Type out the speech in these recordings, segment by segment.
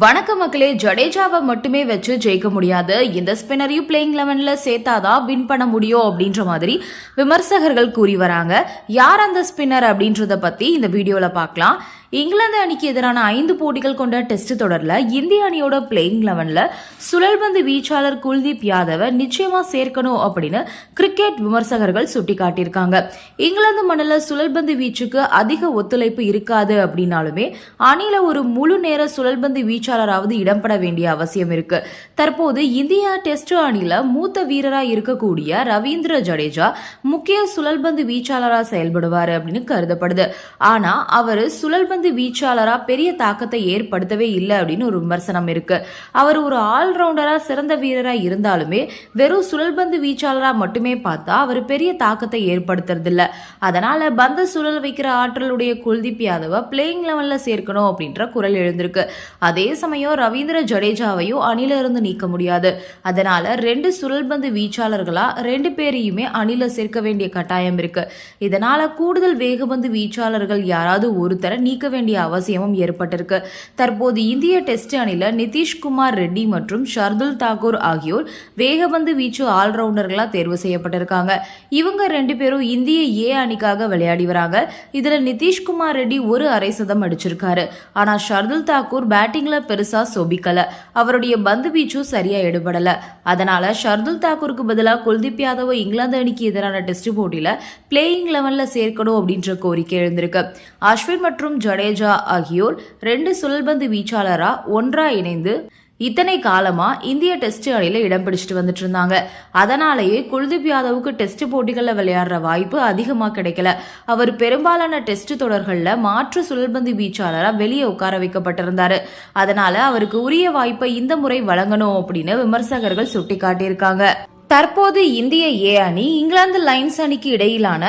வணக்க மக்களே ஜடேஜாவை மட்டுமே வச்சு ஜெயிக்க முடியாது. இந்த ஸ்பின்னரையும் பிளேயிங் லெவன்ல சேர்த்தாதான் வின் பண்ண முடியும் அப்படின்ற மாதிரி விமர்சகர்கள் கூறி வராங்க. யார் அந்த ஸ்பின்னர் அப்படின்றத பத்தி இந்த வீடியோல பார்க்கலாம். இங்கிலாந்து அணிக்கு எதிரான ஐந்து போட்டிகள் கொண்ட டெஸ்ட் தொடரில் இந்திய அணியோட பிளேயிங் லெவனில் சுழல்பந்து வீச்சாளர் குல்தீப் யாதவை நிச்சயமா சேர்க்கணும் அப்படின்னு கிரிக்கெட் விமர்சகர்கள் சுட்டிக்காட்டியிருக்காங்க. இங்கிலாந்து மண்ணில் சுழல்பந்து வீச்சுக்கு அதிக ஒத்துழைப்பு இருக்காது அப்படின்னாலுமே அணியில ஒரு முழு நேர சுழல்பந்து வீச்சாளராவது இடம்பெற வேண்டிய அவசியம் இருக்கு. தற்போது இந்தியா டெஸ்ட் அணியில மூத்த வீரராக இருக்கக்கூடிய ரவீந்திர ஜடேஜா முக்கிய சுழல்பந்து வீச்சாளராக செயல்படுவார் அப்படின்னு கருதப்படுது. ஆனா அவர் சுழல்பந்து வீச்சாளரா பெரிய தாக்கத்தை ஏற்படுத்தவே இல்லை அப்படின்னு ஒரு விமர்சனம் இருக்கு. அவர் ஒரு ஆல்ரவுண்டரா சிறந்த வீரரா இருந்தாலுமே வெறும் சுழல்பந்து வீச்சாளரா மட்டுமே பார்த்தா அவர் பெரிய தாக்கத்தை ஏற்படுத்துறதில்ல. அதனால பந்த சுழல் வைக்கிற ஆற்றலுடைய குல்தீப் யாதவை பிளேயிங் லெவல்ல சேர்க்கணும் அப்படின்ற குரல் எழுந்திருக்கு. அதே சமயம் ரவீந்திர ஜடேஜாவையும் அணில இருந்து நீக்க முடியாது. அதனால ரெண்டு சுழல்பந்து வீச்சாளர்களா ரெண்டு பேரையுமே அணில சேர்க்க வேண்டிய கட்டாயம் இருக்கு. இதனால கூடுதல் வேகபந்து வீச்சாளர்கள் யாராவது ஒருத்தரை நீக்க வேண்டிய அவசியமும் ஏற்பட்டிருக்கு. தற்போது இந்திய டெஸ்ட் அணில நிதிஷ்குமார் ரெட்டி மற்றும் ஷர்துல் தாக்கூர் ஆகியோர் வேகபந்து வீச்சு ஆல்ரவுண்டர்களா தேர்வு செய்யப்பட்டிருக்காங்க. இவங்க ரெண்டு பேரும் இந்திய ஏ அணிக்காக விளையாடி வராங்க. இதுல நிதிஷ்குமார் ரெட்டி ஒரு அரை சதம் அடிச்சிருக்காரு. ஆனா ஷர்துல் தாக்கூர் பேட்டிங்ல பெருசா சொபிக்கல. அவருடைய பந்து வீச்சும் சரியா எடுபடல. அதனால ஷர்துல் தாக்கூருக்கு பதிலா குல்தீப் யாதவ் இங்கிலாந்து அணிக்கு எதிரான டெஸ்ட் போட்டியில பிளேயிங் லெவன்ல சேர்க்கணும் அப்படின்ற கோரிக்கை எழுந்திருக்கு. அஸ்வின் மற்றும் ஜடே ஜடேஜா ஆகியோர் ரெண்டு சுழல்பந்து வீச்சாளரா ஒன்றா இணைந்து இத்தனை காலமா இந்திய டெஸ்ட் அணியில இடம் பிடிச்சிட்டு வந்துட்டு இருந்தாங்க அதனாலேயே குல்தீப் யாதவுக்கு டெஸ்ட் போட்டிகளில் விளையாடுற வாய்ப்பு அதிகமா கிடைக்கல. அவர் பெரும்பாலான டெஸ்ட் தொடர்களில் மாற்று சுழல்பந்து வீச்சாளராக வெளியே உட்கார வைக்கப்பட்டிருந்தாரு. அதனால அவருக்கு உரிய வாய்ப்பை இந்த முறை வழங்கணும் அப்படின்னு விமர்சகர்கள் சுட்டிக்காட்டியிருக்காங்க. தற்போது இந்திய ஏ அணி இங்கிலாந்து லைன்ஸ் அணிக்கு இடையிலான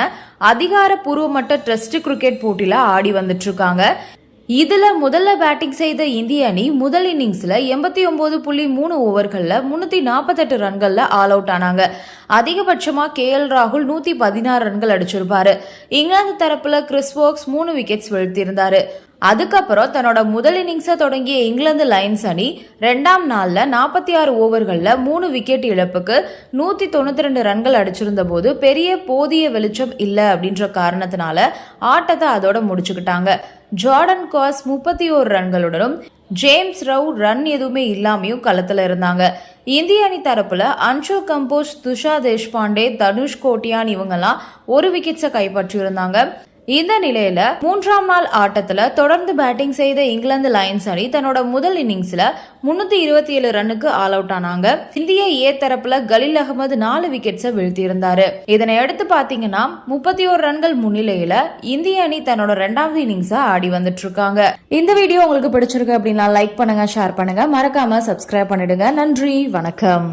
அதிகாரப்பூர்வமற்ற டெஸ்ட் கிரிக்கெட் போட்டியில ஆடி வந்துட்டு இருக்காங்க இதுல முதல்ல பேட்டிங் செய்த இந்திய அணி முதல் இன்னிங்ஸ்ல எண்பத்தி ஒன்பது புள்ளி மூணு ஓவர்கள்ல முன்னூத்தி நாற்பத்தெட்டு ரன்கள்ல ஆல் அவுட் ஆனாங்க. அதிகபட்சமா கே எல் ராகுல் நூத்தி பதினாறு ரன்கள் அடிச்சிருப்பாரு. இங்கிலாந்து தரப்புல கிறிஸ் வோக்ஸ் மூணு விக்கெட்ஸ் வீழ்த்தியிருந்தாரு. அதுக்கப்புறம் தன்னோட முதல் இன்னிங்ஸை தொடங்கிய இங்கிலாந்து லைன்ஸ் அணி ரெண்டாம் நாளில் நாற்பத்தி ஆறு ஓவர்களில் மூணு விக்கெட் இழப்புக்கு நூற்றி தொண்ணூற்றி ரெண்டு ரன்கள் அடிச்சிருந்த போது பெரிய போதிய வெளிச்சம் இல்லை அப்படின்ற காரணத்தினால ஆட்டத்தை அதோட முடிச்சுக்கிட்டாங்க. ஜார்டன் காஸ் முப்பத்தி ஓரு ரன்களுடனும் ஜேம்ஸ் ரவ் ரன் எதுவுமே இல்லாமையும் களத்தில் இருந்தாங்க. இந்திய அணி தரப்புல அன்ஷு கம்போஸ் துஷா தேஷ்பாண்டே தனுஷ் கோட்டியான் இவங்கெல்லாம் ஒரு விக்கெட்ஸை கைப்பற்றியிருந்தாங்க. இந்த நிலையில மூன்றாம் நாள் ஆட்டத்துல தொடர்ந்து பேட்டிங் செய்த இங்கிலாந்து லயன்ஸ் அணி தன்னோட முதல் இன்னிங்ஸ்ல முன்னூத்தி இருபத்தி ஏழு ரன்னுக்கு ஆல் அவுட் ஆனாங்க. இந்திய ஏ தரப்புல கலீல் அகமது நாலு விக்கெட்ஸை வீழ்த்தியிருந்தாரு. இதனை அடுத்து பாத்தீங்கன்னா முப்பத்தி ஓரு ரன்கள் முன்னிலையில இந்திய அணி தன்னோட ரெண்டாவது இன்னிங்ஸா ஆடி வந்துட்டு இருக்காங்க இந்த வீடியோ உங்களுக்கு பிடிச்சிருக்கு அப்படின்னா லைக் பண்ணுங்க ஷேர் பண்ணுங்க. மறக்காம சப்ஸ்கிரைப் பண்ணிடுங்க. நன்றி வணக்கம்.